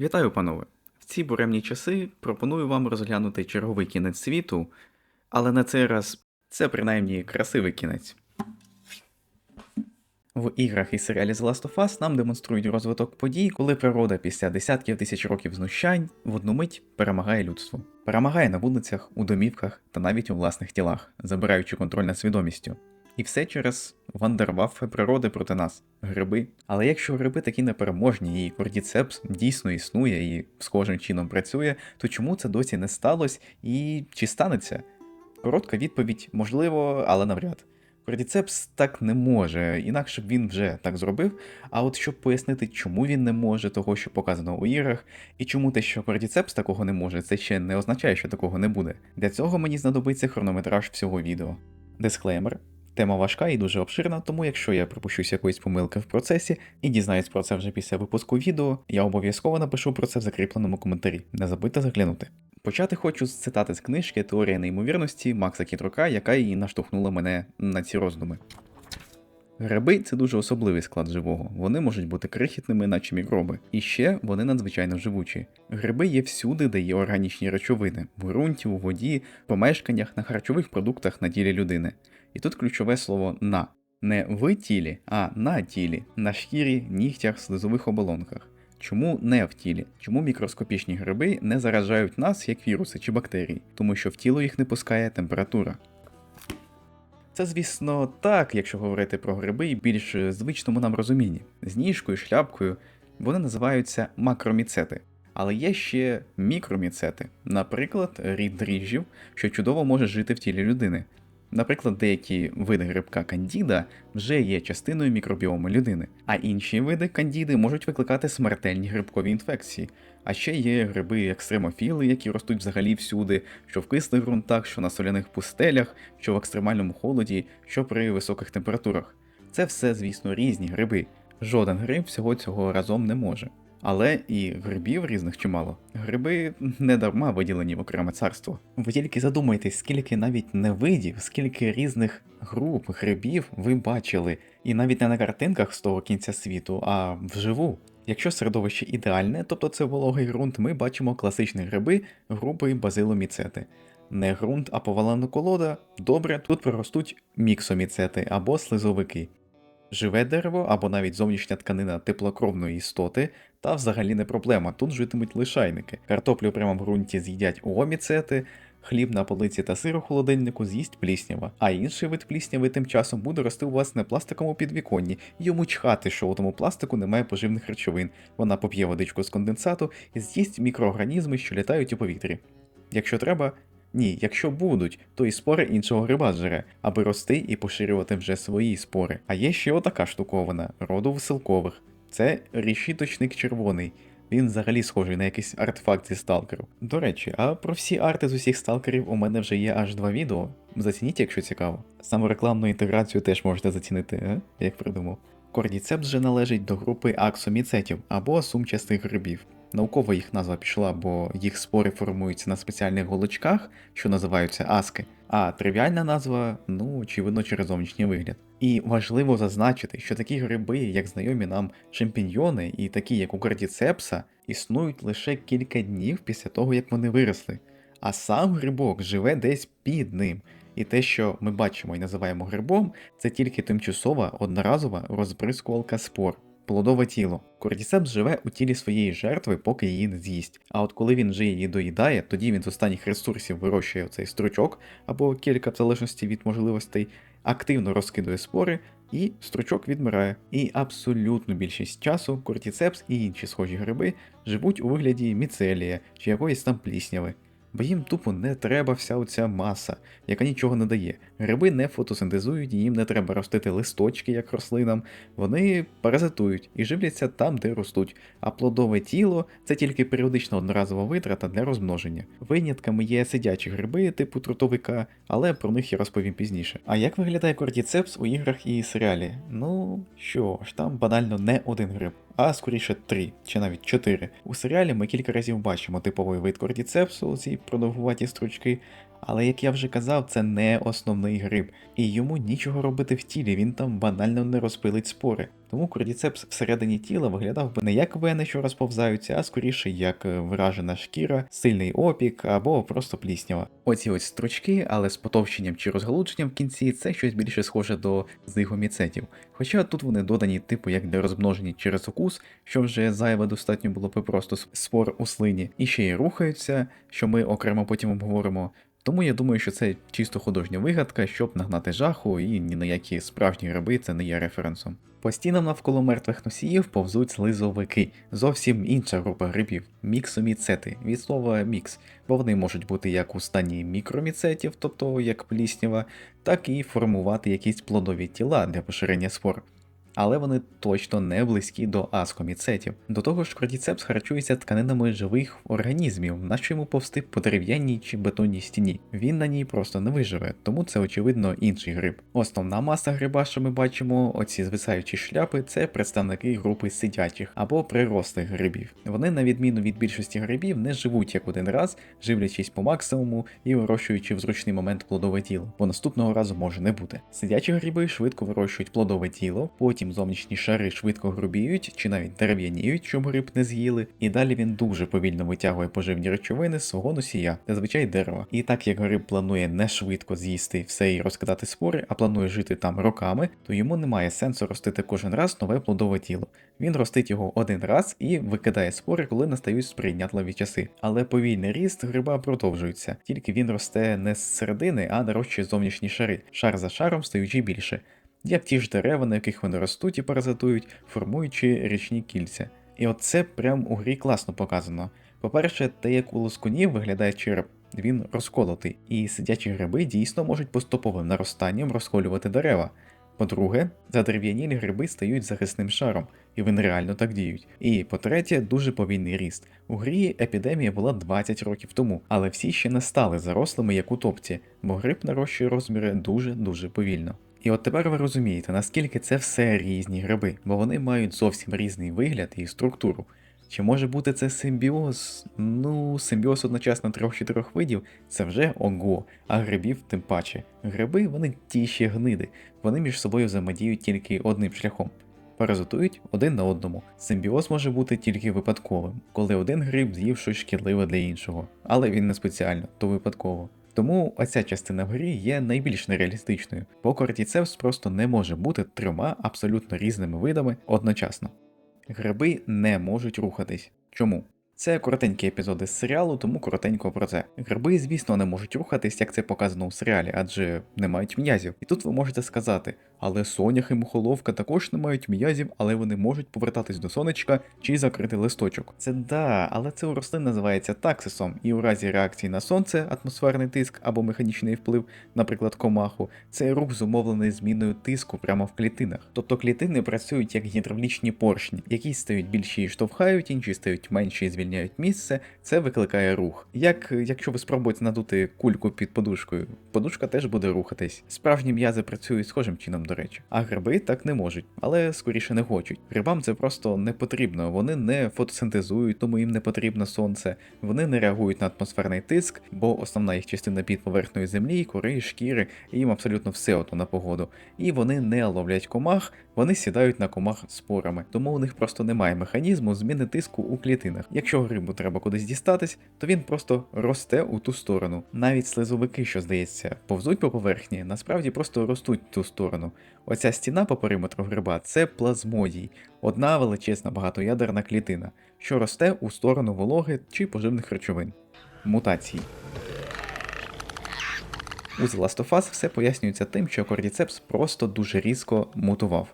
Вітаю, панове! В ці буремні часи пропоную вам розглянути черговий кінець світу, але на цей раз це принаймні красивий кінець. В іграх і серіалі The Last of Us нам демонструють розвиток подій, коли природа після десятків тисяч років знущань в одну мить перемагає людство. Перемагає на вулицях, у домівках та навіть у власних тілах, забираючи контроль над свідомістю. І все через вандерваффе природи проти нас гриби. Але якщо гриби такі непереможні, і кордіцепс дійсно існує і схожим чином працює, то чому це досі не сталося і чи станеться? Коротка відповідь можливо, але навряд. Кордіцепс так не може, інакше б він вже так зробив. А от щоб пояснити, чому він не може, того, що показано у іграх, і чому те, що кордіцепс такого не може, це ще не означає, що такого не буде. Для цього мені знадобиться хронометраж всього відео. Дисклеймер. Тема важка і дуже обширна, тому якщо я пропущусь якоїсь помилки в процесі і дізнаюсь про це вже після випуску відео, я обов'язково напишу про це в закріпленому коментарі. Не забудьте заглянути. Почати хочу з цитати з книжки Теорія неймовірності Макса Кітрука, яка і наштовхнула мене на ці роздуми. Гриби це дуже особливий склад живого. Вони можуть бути крихітними, наче мікроби. І ще вони надзвичайно живучі. Гриби є всюди, де є органічні речовини: в ґрунті, у воді, в помешканнях, на харчових продуктах на тілі людини. І тут ключове слово на. Не в тілі, а на тілі, на шкірі, нігтях, слизових оболонках. Чому не в тілі? Чому мікроскопічні гриби не заражають нас як віруси чи бактерії? Тому що в тіло їх не пускає температура. Це, звісно, так, якщо говорити про гриби і більш звичному нам розумінні. З ніжкою, шляпкою вони називаються макроміцети. Але є ще мікроміцети, наприклад, рід дріжджів, що чудово може жити в тілі людини. Наприклад, деякі види грибка кандіда вже є частиною мікробіому людини, а інші види кандіди можуть викликати смертельні грибкові інфекції. А ще є гриби екстремофіли, які ростуть взагалі всюди, що в кислих ґрунтах, що на соляних пустелях, що в екстремальному холоді, що при високих температурах. Це все, звісно, різні гриби. Жоден гриб всього цього разом не може. Але і грибів різних чимало. Гриби не дарма виділені в окреме царство. Ви тільки задумайтесь, скільки навіть не видів, скільки різних груп грибів ви бачили, і навіть не на картинках з того кінця світу, а вживу. Якщо середовище ідеальне, тобто це вологий ґрунт, ми бачимо класичні гриби групи базиломіцети. Не ґрунт, а повалена колода, добре, тут проростуть міксоміцети або слизовики. Живе дерево або навіть зовнішня тканина теплокровної істоти, та взагалі не проблема, тут житимуть лишайники. Картоплю прямо в ґрунті з'їдять оміцети, хліб на полиці та сир у холодильнику з'їсть пліснява. А інший вид плісняви тим часом буде рости у вас на пластиковому підвіконні, йому чхати, що у тому пластику немає поживних речовин. Вона поп'є водичку з конденсату і з'їсть мікроорганізми, що літають у повітрі. Якщо треба. Ні, якщо будуть, то і спори іншого гриба аби рости і поширювати вже свої спори. А є ще отака штуковина роду веселкових. Це рішіточник червоний. Він взагалі схожий на якийсь артефакт зі сталкеру. До речі, а про всі арти з усіх сталкерів у мене вже є аж два відео. Зацініть, якщо цікаво. Саму рекламну інтеграцію теж можете зацінити, а? як придумав. Кордіцепс же належить до групи аксоміцетів або сумчастих грибів. Науково їх назва пішла, бо їх спори формуються на спеціальних голочках, що називаються аски, а тривіальна назва, ну, очевидно, через зовнішній вигляд. І важливо зазначити, що такі гриби, як знайомі нам шампіньйони, і такі, як у кардіцепса, існують лише кілька днів після того, як вони виросли. А сам грибок живе десь під ним. І те, що ми бачимо і називаємо грибом, це тільки тимчасова одноразова розбризкувалка спор. Плодове тіло. Кордіцепс живе у тілі своєї жертви, поки її не з'їсть. А от коли він вже її доїдає, тоді він з останніх ресурсів вирощує цей стручок або кілька в залежності від можливостей, активно розкидує спори, і стручок відмирає. І абсолютну більшість часу кортіцепс і інші схожі гриби живуть у вигляді міцелія чи якоїсь там плісняви. Бо їм тупо не треба вся оця маса, яка нічого не дає. Гриби не фотосинтезують, їм не треба ростити листочки, як рослинам, вони паразитують і живляться там, де ростуть. А плодове тіло це тільки періодична одноразова витрата для розмноження. Винятками є сидячі гриби типу трутовика, але про них я розповім пізніше. А як виглядає кортіцепс у іграх і серіалі? Ну що ж, там банально не один гриб а скоріше три чи навіть чотири. У серіалі ми кілька разів бачимо типовий вид кордіцепсу, ці продовгуваті стручки, Але як я вже казав, це не основний гриб, і йому нічого робити в тілі, він там банально не розпилить спори. Тому кордіцепс всередині тіла виглядав би не як вени, що розповзаються, а скоріше як вражена шкіра, сильний опік або просто пліснява. Оці ось стручки, але з потовщенням чи розгалудженням в кінці це щось більше схоже до зигоміцетів. Хоча тут вони додані типу як для розмноження через укус, що вже зайве достатньо було би просто спор у слині, і ще й рухаються, що ми окремо потім обговоримо. Тому я думаю, що це чисто художня вигадка, щоб нагнати жаху, і ні на які справжні гриби це не є референсом. По стінам навколо мертвих носіїв повзуть слизовики, зовсім інша група грибів міксоміцети, від слова мікс, бо вони можуть бути як у стані мікроміцетів, тобто як пліснява, так і формувати якісь плодові тіла для поширення спор але вони точно не близькі до аскоміцетів. До того ж, кордіцепс харчується тканинами живих організмів, наче йому повсти по дерев'яній чи бетонній стіні. Він на ній просто не виживе, тому це очевидно інший гриб. Основна маса гриба, що ми бачимо, оці звисаючі шляпи, це представники групи сидячих або прирослих грибів. Вони, на відміну від більшості грибів, не живуть як один раз, живлячись по максимуму і вирощуючи в зручний момент плодове тіло, бо наступного разу може не бути. Сидячі гриби швидко вирощують плодове тіло, потім зовнішні шари швидко грубіють чи навіть дерев'яніють, щоб гриб не з'їли, і далі він дуже повільно витягує поживні речовини з свого носія, зазвичай дерева. І так як гриб планує не швидко з'їсти все і розкидати спори, а планує жити там роками, то йому немає сенсу ростити кожен раз нове плодове тіло. Він ростить його один раз і викидає спори, коли настають сприйнятливі часи. Але повільний ріст гриба продовжується, тільки він росте не з середини, а нарощує зовнішні шари, шар за шаром стаючи більше як ті ж дерева, на яких вони ростуть і паразитують, формуючи річні кільця. І оце прям у грі класно показано. По-перше, те, як у лоскунів виглядає череп, він розколотий, і сидячі гриби дійсно можуть поступовим наростанням розколювати дерева. По-друге, задерев'янілі гриби стають захисним шаром, і вони реально так діють. І по-третє, дуже повільний ріст. У грі епідемія була 20 років тому, але всі ще не стали зарослими як у топці, бо гриб нарощує розміри дуже-дуже повільно. І от тепер ви розумієте, наскільки це все різні гриби, бо вони мають зовсім різний вигляд і структуру. Чи може бути це симбіоз? Ну, симбіоз одночасно трьох-чотирьох видів це вже ого, а грибів тим паче. Гриби вони ті ще гниди, вони між собою взаємодіють тільки одним шляхом. Паразитують один на одному. Симбіоз може бути тільки випадковим, коли один гриб з'їв щось шкідливе для іншого, але він не спеціально, то випадково. Тому оця частина в грі є найбільш нереалістичною, бо Кортіцевс просто не може бути трьома абсолютно різними видами одночасно. Гриби не можуть рухатись. Чому? Це коротенькі епізоди з серіалу, тому коротенько про це. Гриби, звісно, не можуть рухатись, як це показано у серіалі, адже не мають м'язів. І тут ви можете сказати, але сонях і мухоловка також не мають м'язів, але вони можуть повертатись до сонечка чи закрити листочок. Це да, але це у рослин називається таксисом, і у разі реакції на сонце, атмосферний тиск або механічний вплив, наприклад, комаху, цей рух зумовлений зміною тиску прямо в клітинах. Тобто клітини працюють як гідравлічні поршні, які стають більші і штовхають, інші стають менші і звільняють місце. Це викликає рух. Як якщо ви спробуєте надути кульку під подушкою, подушка теж буде рухатись. Справжні м'язи працюють схожим чином до речі. А гриби так не можуть, але скоріше не хочуть. Грибам це просто не потрібно. Вони не фотосинтезують, тому їм не потрібно сонце. Вони не реагують на атмосферний тиск, бо основна їх частина під поверхнею землі, кори, шкіри, і їм абсолютно все одно на погоду. І вони не ловлять комах, вони сідають на комах спорами, тому у них просто немає механізму зміни тиску у клітинах. Якщо грибу треба кудись дістатись, то він просто росте у ту сторону. Навіть слизовики, що здається, повзуть по поверхні, насправді просто ростуть в ту сторону. Оця стіна по периметру гриба це плазмодій, одна величезна багатоядерна клітина, що росте у сторону вологи чи поживних речовин. Мутації. У The Last of Us все пояснюється тим, що кордіцепс просто дуже різко мутував.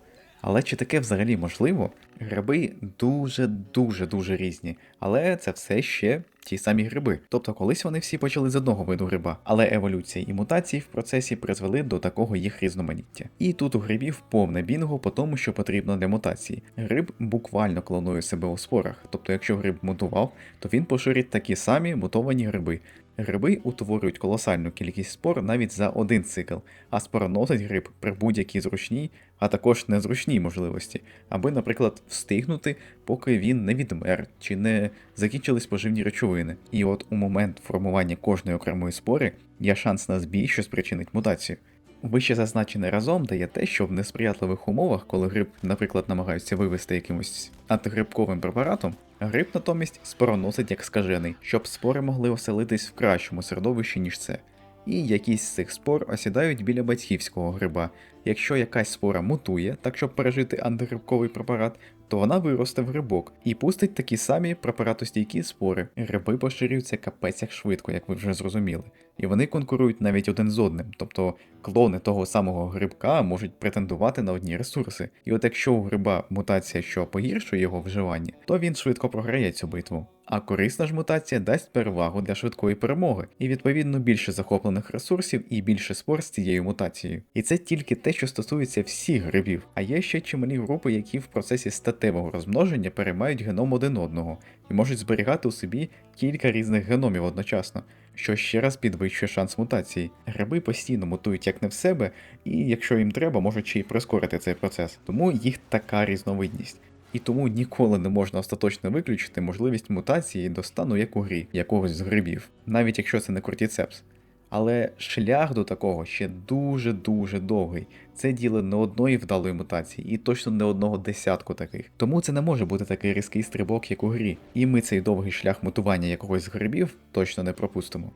Але чи таке взагалі можливо? Гриби дуже-дуже дуже різні, але це все ще ті самі гриби. Тобто колись вони всі почали з одного виду гриба, але еволюція і мутації в процесі призвели до такого їх різноманіття. І тут у грибів повне бінго по тому, що потрібно для мутації. Гриб буквально клонує себе у спорах, тобто, якщо гриб мутував, то він поширить такі самі мутовані гриби. Гриби утворюють колосальну кількість спор навіть за один цикл, а спороносить гриб при будь-якій зручній, а також незручній можливості, аби, наприклад, встигнути, поки він не відмер чи не закінчились поживні речовини. І от у момент формування кожної окремої спори є шанс на збій, що спричинить мутацію. Вище зазначене разом дає те, що в несприятливих умовах, коли гриб, наприклад, намагаються вивести якимось антигрибковим препаратом, гриб натомість спороносить як скажений, щоб спори могли оселитись в кращому середовищі, ніж це. І якісь з цих спор осідають біля батьківського гриба. Якщо якась спора мутує, так щоб пережити антигрибковий препарат, то вона виросте в грибок і пустить такі самі препаратостійкі спори. Гриби поширюються капець як швидко, як ви вже зрозуміли. І вони конкурують навіть один з одним, тобто клони того самого грибка можуть претендувати на одні ресурси. І от якщо у гриба мутація, що погіршує його вживання, то він швидко програє цю битву. А корисна ж мутація дасть перевагу для швидкої перемоги, і відповідно більше захоплених ресурсів і більше спор з цією мутацією. І це тільки те, що стосується всіх грибів. А є ще чималі групи, які в процесі статевого розмноження переймають геном один одного і можуть зберігати у собі кілька різних геномів одночасно. Що ще раз підвищує шанс мутації. Гриби постійно мутують як не в себе, і якщо їм треба, можуть ще й прискорити цей процес. Тому їх така різновидність. І тому ніколи не можна остаточно виключити можливість мутації до стану як у грі, якогось з грибів, навіть якщо це не кортіцепс. Але шлях до такого ще дуже-дуже довгий. Це діло не одної вдалої мутації, і точно не одного десятку таких. Тому це не може бути такий різкий стрибок, як у грі. І ми цей довгий шлях мутування якогось з грибів точно не пропустимо.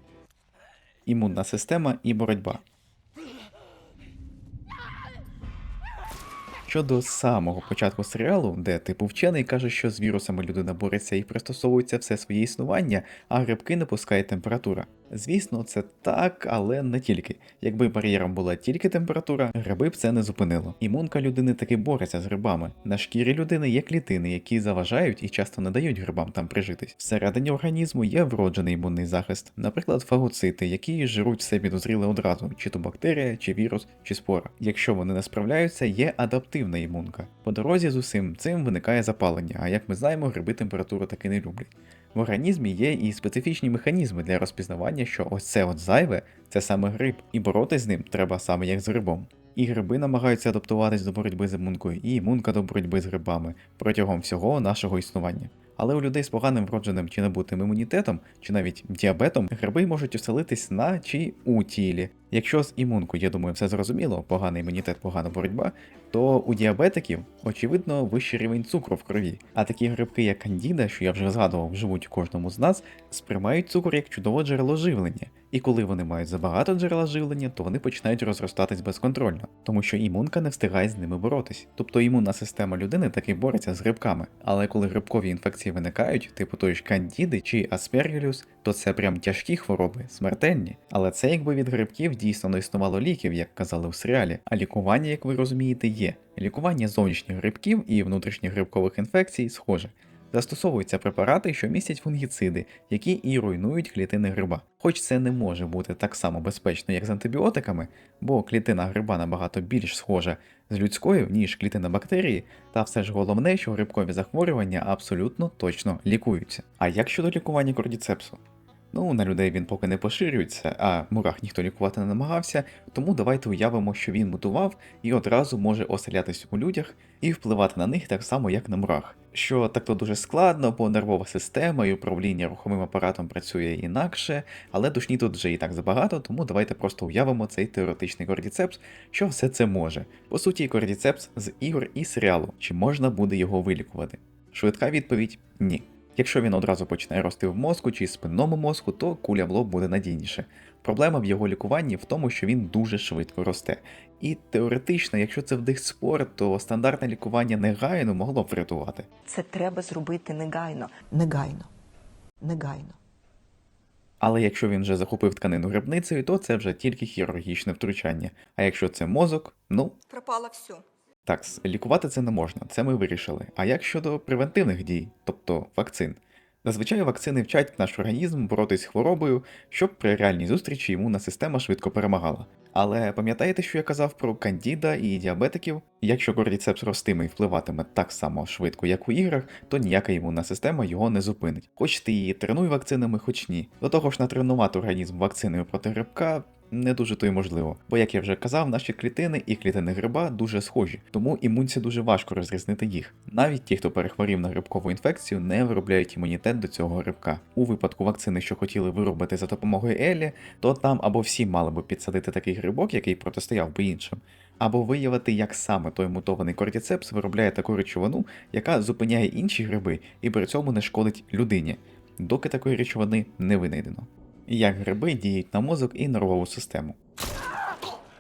Імунна система і боротьба. Щодо самого початку серіалу, де типу вчений каже, що з вірусами людина бореться і пристосовується все своє існування, а грибки не пускає температура. Звісно, це так, але не тільки. Якби бар'єром була тільки температура, гриби б це не зупинило. Імунка людини таки бореться з грибами. На шкірі людини є клітини, які заважають і часто не дають грибам там прижитись. Всередині організму є вроджений імунний захист, наприклад, фагоцити, які жируть все підозріле одразу, чи то бактерія, чи вірус, чи спора. Якщо вони не справляються, є адаптивна імунка. По дорозі з усім цим виникає запалення, а як ми знаємо, гриби температуру таки не люблять. В організмі є і специфічні механізми для розпізнавання, що ось це от зайве це саме гриб, і боротись з ним треба саме як з грибом. І гриби намагаються адаптуватись до боротьби з імункою, і імунка до боротьби з грибами протягом всього нашого існування. Але у людей з поганим вродженим чи набутим імунітетом, чи навіть діабетом, гриби можуть оселитись на чи у тілі. Якщо з імунку, я думаю, все зрозуміло, поганий імунітет, погана боротьба, то у діабетиків, очевидно, вищий рівень цукру в крові. А такі грибки, як кандіда, що я вже згадував, живуть у кожному з нас, сприймають цукор як чудове джерело живлення. І коли вони мають забагато джерела живлення, то вони починають розростатись безконтрольно, тому що імунка не встигає з ними боротись. Тобто імунна система людини таки бореться з грибками. Але коли грибкові інфекції виникають, типу той ж кандіди чи аспергілюс, то це прям тяжкі хвороби, смертельні. Але це якби від грибків дійсно не існувало ліків, як казали в серіалі. А лікування, як ви розумієте, є. Лікування зовнішніх грибків і внутрішніх грибкових інфекцій схоже. Застосовуються препарати, що містять фунгіциди, які і руйнують клітини гриба. Хоч це не може бути так само безпечно, як з антибіотиками, бо клітина гриба набагато більш схожа з людською, ніж клітина бактерії, та все ж головне, що грибкові захворювання абсолютно точно лікуються. А як щодо лікування кордіцепсу? Ну, на людей він поки не поширюється, а мурах ніхто лікувати не намагався, тому давайте уявимо, що він мутував і одразу може оселятись у людях і впливати на них так само, як на мурах. Що так то дуже складно, бо нервова система і управління рухомим апаратом працює інакше, але душні тут вже і так забагато, тому давайте просто уявимо цей теоретичний кордіцепс, що все це може. По суті, кордіцепс з ігор і серіалу, чи можна буде його вилікувати? Швидка відповідь ні. Якщо він одразу почне рости в мозку чи спинному мозку, то куля в лоб буде надійніше. Проблема в його лікуванні в тому, що він дуже швидко росте. І теоретично, якщо це вдих спор, то стандартне лікування негайно могло б врятувати. Це треба зробити негайно. Негайно. Негайно. Але якщо він вже захопив тканину грибницею, то це вже тільки хірургічне втручання. А якщо це мозок, ну пропало все. Так, лікувати це не можна, це ми вирішили. А як щодо превентивних дій, тобто вакцин? Зазвичай вакцини вчать наш організм боротись з хворобою, щоб при реальній зустрічі імунна система швидко перемагала. Але пам'ятаєте, що я казав про кандіда і діабетиків? Якщо кордіцепс ростимий впливатиме так само швидко, як у іграх, то ніяка імунна система його не зупинить. Хоч ти її тренуй вакцинами, хоч ні. До того ж, натренувати організм вакциною проти грибка не дуже то й можливо. Бо, як я вже казав, наші клітини і клітини гриба дуже схожі, тому імунці дуже важко розрізнити їх. Навіть ті, хто перехворів на грибкову інфекцію, не виробляють імунітет до цього грибка. У випадку вакцини, що хотіли виробити за допомогою Елі, то там або всі мали би підсадити такий грибок, який протистояв би іншим. Або виявити, як саме той мутований кортіцепс виробляє таку речовину, яка зупиняє інші гриби і при цьому не шкодить людині, доки такої речовини не винайдено. Як гриби діють на мозок і нервову систему.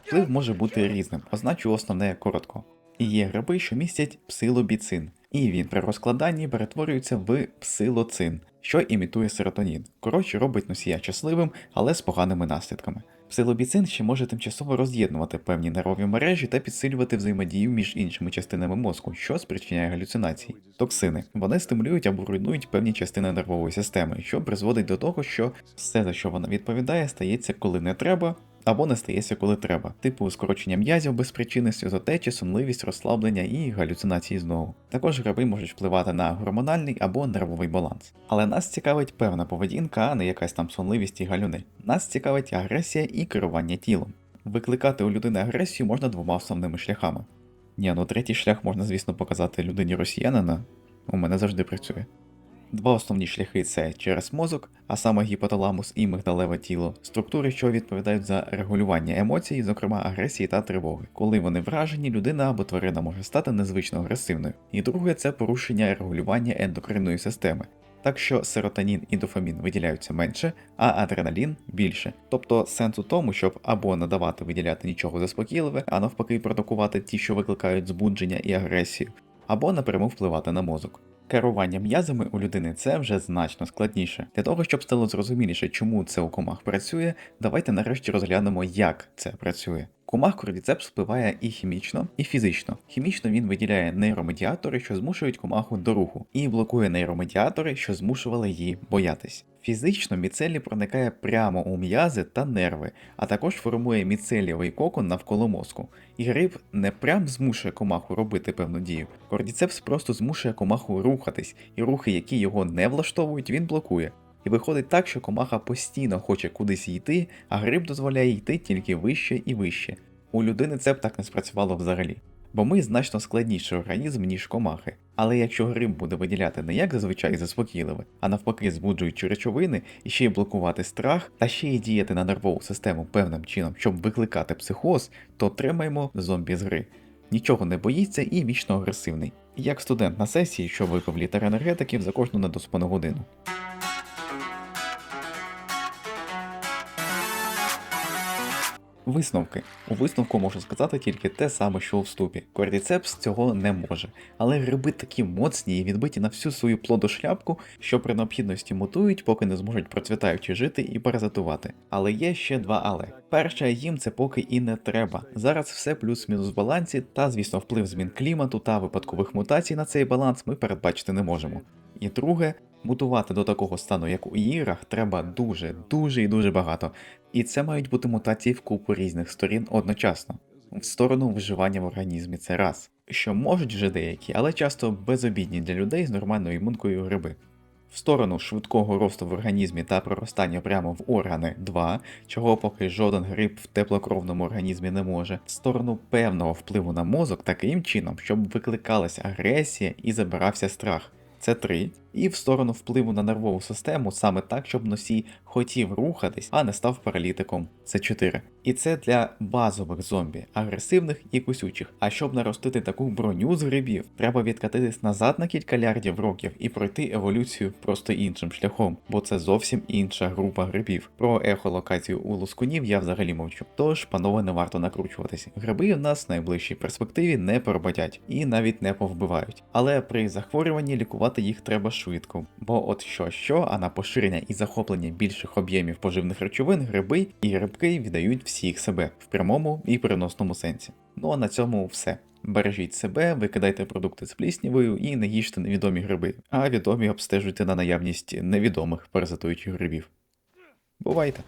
Вплив може бути різним, означу основне коротко. І є гриби, що містять псилобіцин, і він при розкладанні перетворюється в псилоцин, що імітує серотонін. Коротше, робить носія щасливим, але з поганими наслідками. Псилобіцин ще може тимчасово роз'єднувати певні нервові мережі та підсилювати взаємодію між іншими частинами мозку, що спричиняє галюцинації. Токсини вони стимулюють або руйнують певні частини нервової системи, що призводить до того, що все, за що вона відповідає, стається коли не треба. Або не стається, коли треба, типу скорочення м'язів без причини, сльозотечі, сонливість, розслаблення і галюцинації знову. Також гриби можуть впливати на гормональний або нервовий баланс. Але нас цікавить певна поведінка, а не якась там сонливість і галюни. Нас цікавить агресія і керування тілом. Викликати у людини агресію можна двома основними шляхами. Ні, ну третій шлях можна, звісно, показати людині росіянина. У мене завжди працює. Два основні шляхи це через мозок, а саме гіпоталамус і мигдалеве тіло, структури, що відповідають за регулювання емоцій, зокрема агресії та тривоги. Коли вони вражені, людина або тварина може стати незвично агресивною. І друге це порушення регулювання ендокринної системи. Так що серотонін і дофамін виділяються менше, а адреналін більше. Тобто сенс у тому, щоб або надавати виділяти нічого заспокійливе, а навпаки продукувати ті, що викликають збудження і агресію, або напряму впливати на мозок. Керування м'язами у людини це вже значно складніше. Для того, щоб стало зрозуміліше, чому це у комах працює, давайте нарешті розглянемо, як це працює. Комах кордіцепс впливає і хімічно, і фізично. Хімічно він виділяє нейромедіатори, що змушують комаху до руху, і блокує нейромедіатори, що змушували її боятись. Фізично міцелій проникає прямо у м'язи та нерви, а також формує міцелієвий кокон навколо мозку. І гриб не прям змушує комаху робити певну дію. Кордіцепс просто змушує комаху рухатись, і рухи, які його не влаштовують, він блокує. І виходить так, що комаха постійно хоче кудись йти, а гриб дозволяє йти тільки вище і вище. У людини це б так не спрацювало взагалі. Бо ми значно складніший організм, ніж комахи. Але якщо гриб буде виділяти не як зазвичай заспокійливе, а навпаки збуджуючи речовини, і ще й блокувати страх, та ще й діяти на нервову систему певним чином, щоб викликати психоз, то отримаємо зомбі з гри. Нічого не боїться і вічно агресивний. Як студент на сесії, що випив літер енергетиків за кожну недоспану годину. Висновки. У висновку можу сказати тільки те саме, що у вступі. Кордіцепс цього не може. Але гриби такі моцні і відбиті на всю свою плодошляпку, що при необхідності мутують, поки не зможуть процвітаючи жити і паразитувати. Але є ще два але. Перше, їм це поки і не треба. Зараз все плюс-мінус в балансі, та, звісно, вплив змін клімату та випадкових мутацій на цей баланс ми передбачити не можемо. І друге, мутувати до такого стану, як у іграх, треба дуже, дуже і дуже багато. І це мають бути мутації в купу різних сторін одночасно. В сторону виживання в організмі це раз, що можуть вже деякі, але часто безобідні для людей з нормальною імункою гриби. В сторону швидкого росту в організмі та проростання прямо в органи 2, чого поки жоден гриб в теплокровному організмі не може, в сторону певного впливу на мозок таким чином, щоб викликалася агресія і забирався страх. Це 3. І в сторону впливу на нервову систему саме так, щоб носій хотів рухатись, а не став паралітиком. Це 4. І це для базових зомбі, агресивних і кусючих. А щоб наростити таку броню з грибів, треба відкатитись назад на кілька лярдів років і пройти еволюцію просто іншим шляхом, бо це зовсім інша група грибів. Про ехолокацію у лускунів я взагалі мовчу. Тож, панове, не варто накручуватися. Гриби у нас в найближчій перспективі не поработять і навіть не повбивають. Але при захворюванні лікувати їх треба швидко. Бо от що що, а на поширення і захоплення більших об'ємів поживних речовин гриби і рибки віддають всіх себе в прямому і переносному сенсі. Ну а на цьому все. Бережіть себе, викидайте продукти з пліснявою і не їжте невідомі гриби, а відомі обстежуйте на наявність невідомих паразитуючих грибів. Бувайте!